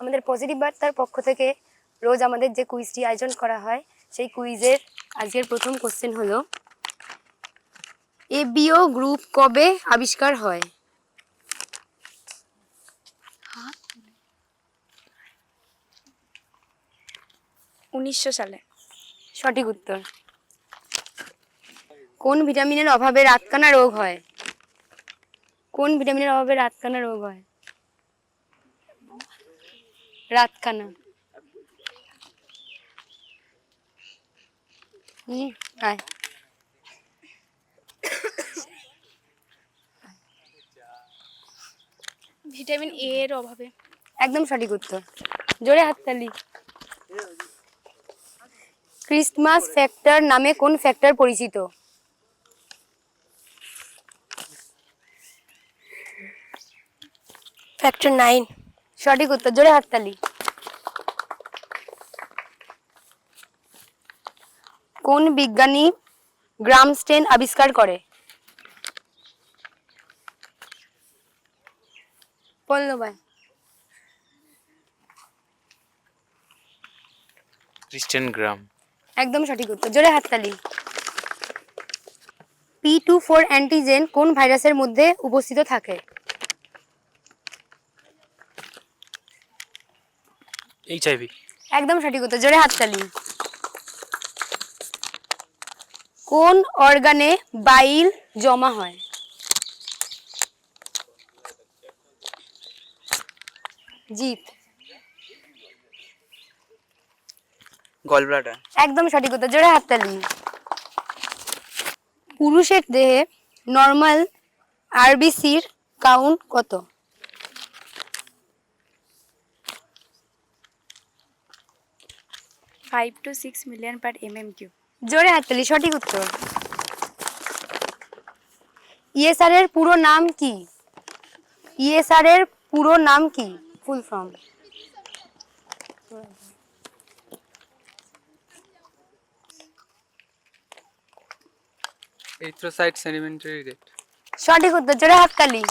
আমাদের পজিটিভ বার্তার পক্ষ থেকে রোজ আমাদের যে কুইজটি আয়োজন করা হয় সেই কুইজের আজকের প্রথম কোশ্চেন হলো এবিও গ্রুপ কবে আবিষ্কার হয়? উনিশশো সালে। সঠিক উত্তর। কোন ভিটামিনের অভাবে রাতকানা রোগ হয়? কোন ভিটামিনের অভাবে রাতকানা রোগ হয়? রাতকানা হুম, আয়। ভিটামিন এ এর অভাবে। একদম সঠিক উত্তর। জোরে হাততালি ক্রিসমাস ফ্যাক্টর নামে কোন ফ্যাক্টর পরিচিত? Factor nine. সঠিক উত্তর জোরে হাততালি কোন বিজ্ঞানী গ্রাম স্টেন আবিষ্কার করে? পল্লবাই ক্রিস্টিয়ান গ্রাম। একদম সঠিক উত্তর জোরে হাততালি পি টু ফোর অ্যান্টিজেন কোন ভাইরাসের মধ্যে উপস্থিত থাকে? এইচ আইভি একদম সঠিক উত্তর জোরে হাততালি কোন অর্গানে বাইল জমা হয়? জিত। গল ব্লাডার একদম সঠিক উত্তর জোরে হাততালি পুরুষের দেহে নর্মাল আরবিসির কাউন্ট কত? Five two six million per M M Q জোরে হাততালি সঠিক উত্তর। ইএসআর এর পুরো নাম কি? ইএসআর এর পুরো নাম কি? Full form erythrocyte sedimentary rate সঠিক উত্তর জোরে হাততালি।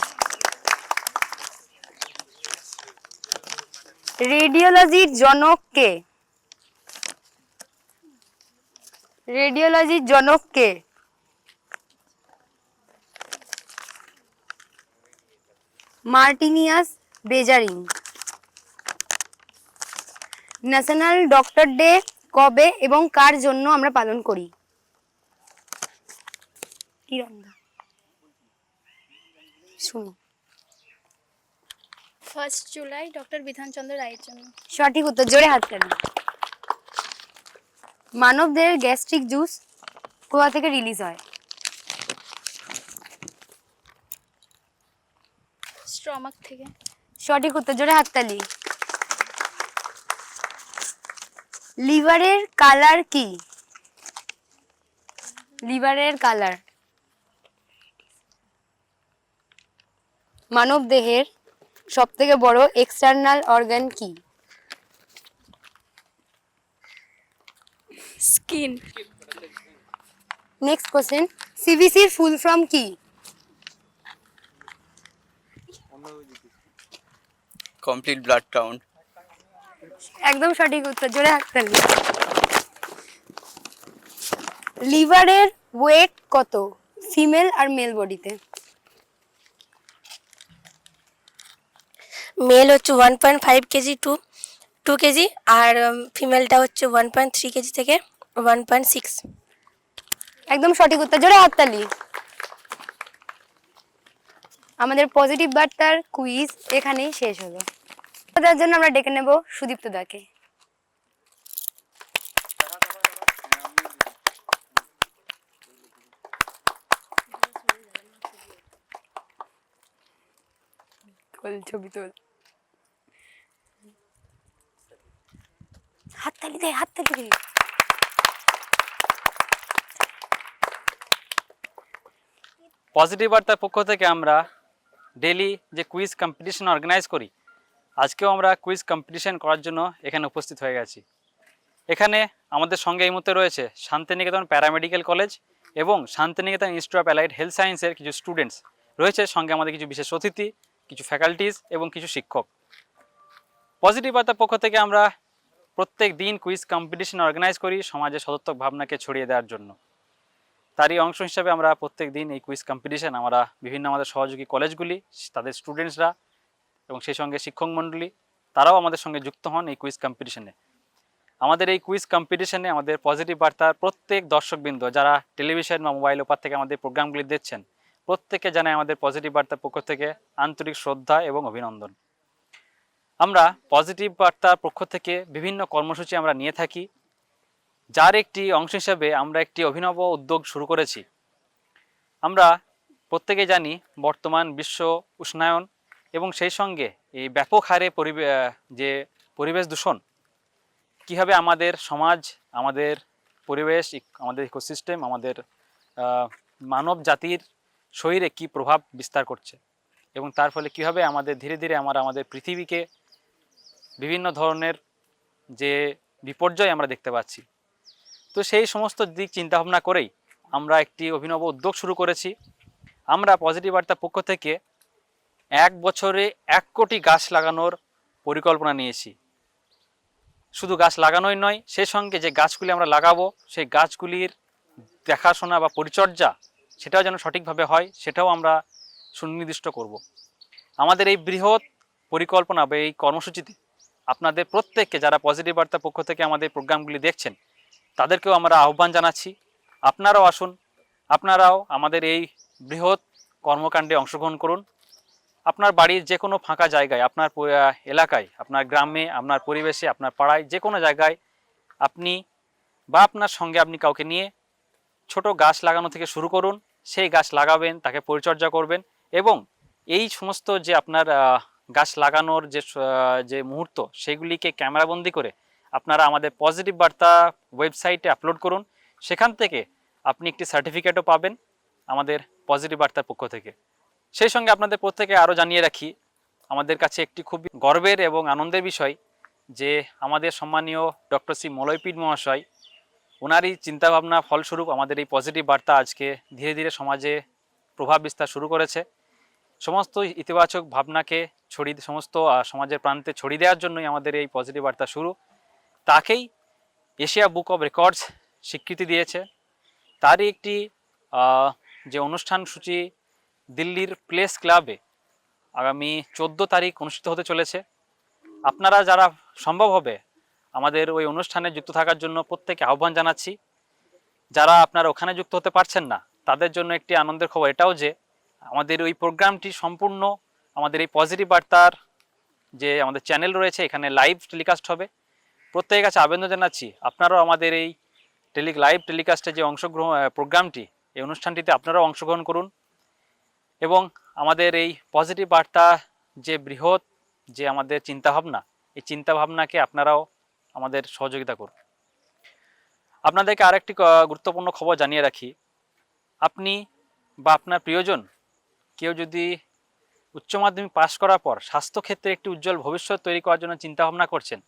রেডিওলজির জনক কে? রেডিওলজির জনক কে? মার্টিনিয়াস বেজারিং ন্যাশনাল ডক্টর ডে কবে এবং কার জন্য আমরা পালন করি? শুনি ফার্স্ট জুলাই ডক্টর বিধানচন্দ্র রায়ের জন্য। সঠিক উত্তর জোরে হাত তালি মানবদের গ্যাস্ট্রিক জুস কোথা থেকে রিলিজ হয়। থেকে। সঠিক উত্তর জোরে হাততালি লিভারের কালার কি? লিভারের কালার। মানব দেহের সব থেকে বড় এক্সটার্নাল অর্গান কি? স্কিন। নেক্সট কোশ্চেন সিবিসির ফুল ফর্ম কি? কমপ্লিট ব্লাড কাউন্ট একদম সঠিক উত্তর জোরে হাততালি লিভারের ওয়েট কত? ফিমেল আর মেল বডিতে মেল হচ্ছে one point five KG two two KG আর ফিমেলটা হচ্ছে ওয়ান পয়েন্ট থ্রি কেজি থেকে। ওয়ান পয়েন্ট সিক্স একদম সঠিক উত্তর জোরে হাততালি আমাদের পজিটিভ বার্তার কুইজ এখানেই শেষ হলো। তার জন্য আমরা ডেকে নেব সুদীপ্ত দাকে। ছবি তোল। হাততালি দে হাততালি দে। পজিটিভ বার্তার পক্ষ থেকে আমরা ডেলি যে কুইজ কম্পিটিশন অর্গানাইজ করি, আজকেও আমরা কুইজ কম্পিটিশন করার জন্য এখানে উপস্থিত হয়ে গেছি। এখানে আমাদের সঙ্গে এই মুহূর্তে রয়েছে শান্তিনিকেতন প্যারামেডিক্যাল কলেজ এবং Santiniketan institute of allied health সায়েন্সের কিছু স্টুডেন্টস রয়েছে সঙ্গে আমাদের কিছু বিশেষ অতিথি, কিছু ফ্যাকাল্টিজ এবং কিছু শিক্ষক। পজিটিভ বার্তার পক্ষ থেকে আমরা প্রত্যেক দিন কুইজ কম্পিটিশন অর্গানাইজ করি সমাজে সদর্থক ভাবনাকে ছড়িয়ে দেওয়ার জন্য। তারই অংশ হিসাবে আমরা প্রত্যেক দিন এই কুইজ কম্পিটিশন আমরা বিভিন্ন আমাদের সহযোগী কলেজগুলি, তাদের স্টুডেন্টসরা এবং সেই সঙ্গে শিক্ষক মণ্ডলী তারাও আমাদের সঙ্গে যুক্ত হন এই কুইজ কম্পিটিশনে আমাদের এই কুইজ কম্পিটিশনে আমাদের পজিটিভ বার্তার প্রত্যেক দর্শকবৃন্দ, যারা টেলিভিশন বা মোবাইল ওপার থেকে আমাদের প্রোগ্রামগুলি দেখছেন প্রত্যেকে জানাই আমাদের পজিটিভ বার্তার পক্ষ থেকে আন্তরিক শ্রদ্ধা এবং অভিনন্দন। আমরা পজিটিভ বার্তার পক্ষ থেকে বিভিন্ন কর্মসূচি আমরা নিয়ে থাকি যার একটি অংশ হিসেবে আমরা একটি অভিনব উদ্যোগ শুরু করেছি। আমরা প্রত্যেকে জানি বর্তমান বিশ্ব উষ্ণায়ন এবং সেই সঙ্গে এই ব্যাপক হারে যে পরিবেশ দূষণ, কীভাবে আমাদের সমাজ, আমাদের পরিবেশ আমাদের ইকোসিস্টেম আমাদের মানব জাতির শরীরে কী প্রভাব বিস্তার করছে এবং তার ফলে কীভাবে আমাদের ধীরে ধীরে আমরা, আমাদের পৃথিবীকে বিভিন্ন ধরনের যে বিপর্যয় আমরা দেখতে পাচ্ছি। তো সেই সমস্ত দিক চিন্তাভাবনা করেই আমরা একটি অভিনব উদ্যোগ শুরু করেছি আমরা পজিটিভ বার্তার পক্ষ থেকে এক বছরে এক কোটি গাছ লাগানোর পরিকল্পনা নিয়েছি শুধু গাছ লাগানোই নয় সেই সঙ্গে যে গাছগুলি আমরা লাগাবো, সেই গাছগুলির দেখাশোনা বা পরিচর্যা সেটাও যেন সঠিকভাবে হয়, সেটাও আমরা সুনির্দিষ্ট করব। আমাদের এই বৃহৎ পরিকল্পনা বা এই কর্মসূচিতে আপনাদের প্রত্যেককে যারা পজিটিভ বার্তা পক্ষ থেকে আমাদের প্রোগ্রামগুলি দেখছেন তাদেরকেও আমরা আহ্বান জানাচ্ছি। আপনারাও আসুন, আপনারাও আমাদের এই বৃহৎ কর্মকাণ্ডে অংশগ্রহণ করুন। আপনার বাড়ির যে কোনো ফাঁকা জায়গায়, আপনার এলাকায়, আপনার গ্রামে, আপনার পরিবেশে, আপনার পাড়ায় যে কোনো জায়গায় আপনি বা আপনার সঙ্গে আপনি কাউকে নিয়ে ছোট গাছ লাগানো থেকে শুরু করুন, সেই গাছ লাগাবেন, তাকে পরিচর্যা করবেন এবং এই সমস্ত যে আপনার গাছ লাগানোর যে যে মুহূর্ত, সেগুলিকে ক্যামেরাবন্দি করে আপনারা আমাদের পজিটিভ বার্তা ওয়েবসাইটে আপলোড করুন। সেখান থেকে আপনি একটি সার্টিফিকেটও পাবেন আমাদের পজিটিভ বার্তার পক্ষ থেকে। সেই সঙ্গে আপনাদের প্রত্যেকে আরও জানিয়ে রাখি, আমাদের কাছে একটি খুব গর্বের এবং আনন্দের বিষয় যে আমাদের সম্মানীয় ডক্টর সি মলয়পীঠ মহাশয় ওনারই চিন্তাভাবনা ফলস্বরূপ আমাদের এই পজিটিভ বার্তা আজকে ধীরে ধীরে সমাজে প্রভাব বিস্তার শুরু করেছে। সমস্ত ইতিবাচক ভাবনাকে ছড়িয়ে, সমস্ত সমাজের প্রান্তে ছড়িয়ে দেওয়ার জন্যই আমাদের এই পজিটিভ বার্তা শুরু। তাকেই এশিয়া বুক অফ রেকর্ডস স্বীকৃতি দিয়েছে। তারই একটি যে অনুষ্ঠান সূচি দিল্লির প্লেস ক্লাবে আগামী চোদ্দ তারিখ অনুষ্ঠিত হতে চলেছে। আপনারা যারা সম্ভব হবে আমাদের ওই অনুষ্ঠানে যুক্ত থাকার জন্য প্রত্যেকে আহ্বান জানাচ্ছি। যারা আপনারা ওখানে যুক্ত হতে পারছেন না, তাদের জন্য একটি আনন্দের খবর এটাও যে আমাদের ওই প্রোগ্রামটি সম্পূর্ণ আমাদের এই পজিটিভ বার্তার যে আমাদের চ্যানেল রয়েছে, এখানে লাইভ টেলিকাস্ট হবে। প্রত্যেকের কাছে আবেদন জানাচ্ছি, আপনারাও আমাদের এই টেলি লাইভ টেলিকাস্টে যে অংশগ্রহণ প্রোগ্রামটি, এই অনুষ্ঠানটিতে আপনারাও অংশগ্রহণ করুন এবং আমাদের এই পজিটিভ বার্তা যে বৃহৎ যে আমাদের চিন্তাভাবনা, এই চিন্তাভাবনাকে আপনারাও আমাদের সহযোগিতা করুন। আপনাদেরকে আরেকটি গুরুত্বপূর্ণ খবর জানিয়ে রাখি। আপনি বা আপনার প্রিয়জন কেউ যদি উচ্চ মাধ্যমিক পাশ করার পর স্বাস্থ্যক্ষেত্রে একটি উজ্জ্বল ভবিষ্যৎ তৈরি করার জন্য চিন্তাভাবনা করছেন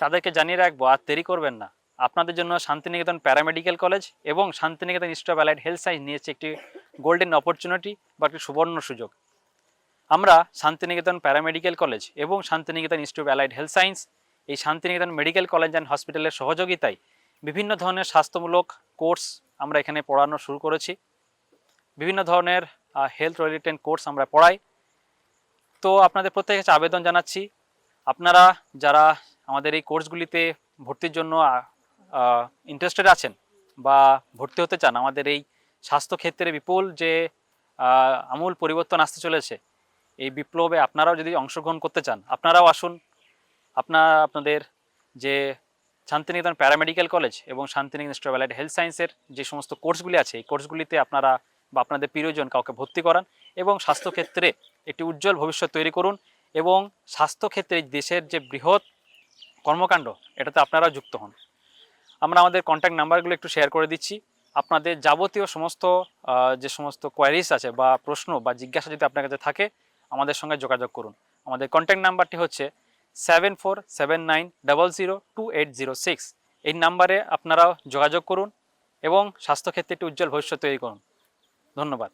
তাদেরকে জানিয়ে রাখব, আর দেরি করবেন না। আপনাদের জন্য শান্তিনিকেতন প্যারামেডিক্যাল কলেজ এবং Santiniketan institute of allied health science নিয়েছে একটি গোল্ডেন অপরচুনিটি বা একটি সুবর্ণ সুযোগ। আমরা শান্তিনিকেতন প্যারামেডিক্যাল কলেজ এবং Santiniketan institute allied health science এই শান্তিনিকেতন মেডিকেল কলেজ অ্যান্ড হসপিটালের সহযোগিতায় বিভিন্ন ধরনের স্বাস্থ্যমূলক কোর্স আমরা এখানে পড়ানো শুরু করেছি। বিভিন্ন ধরনের হেলথ রিলেটেড কোর্স আমরা পড়াই। তো আপনাদের প্রত্যেকের কাছে আবেদন জানাচ্ছি, আপনারা যারা আমাদের এই কোর্সগুলিতে ভর্তির জন্য ইন্টারেস্টেড আছেন বা ভর্তি হতে চান, আমাদের এই স্বাস্থ্যক্ষেত্রে বিপুল যে আমূল পরিবর্তন আসতে চলেছে, এই বিপ্লবে আপনারাও যদি অংশগ্রহণ করতে চান, আপনারাও আসুন। আপনারা আপনাদের যে শান্তিনিকেতন প্যারামেডিক্যাল কলেজ এবং শান্তিনিকেতন অ্যালাইড হেলথ সায়েন্সের যে সমস্ত কোর্সগুলি আছে, এই কোর্সগুলিতে আপনারা বা আপনাদের প্রিয়জন কাউকে ভর্তি করান এবং স্বাস্থ্যক্ষেত্রে একটি উজ্জ্বল ভবিষ্যৎ তৈরি করুন এবং স্বাস্থ্যক্ষেত্রে দেশের যে বৃহৎ কর্মকাণ্ড, এটাতে আপনারা যুক্ত হন। আমরা আমাদের কন্ট্যাক্ট নাম্বারগুলো একটু শেয়ার করে দিচ্ছি। আপনাদের যাবতীয় সমস্ত যে সমস্ত কোয়ারিজ আছে বা প্রশ্ন বা জিজ্ঞাসা যদি আপনার কাছে থাকে, আমাদের সঙ্গে যোগাযোগ করুন। আমাদের কন্ট্যাক্ট নাম্বারটি হচ্ছে seven four seven nine double zero two eight zero six এই নাম্বারে আপনারা যোগাযোগ করুন এবং স্বাস্থ্যক্ষেত্রে একটি উজ্জ্বল ভবিষ্যৎ তৈরি করুন। ধন্যবাদ।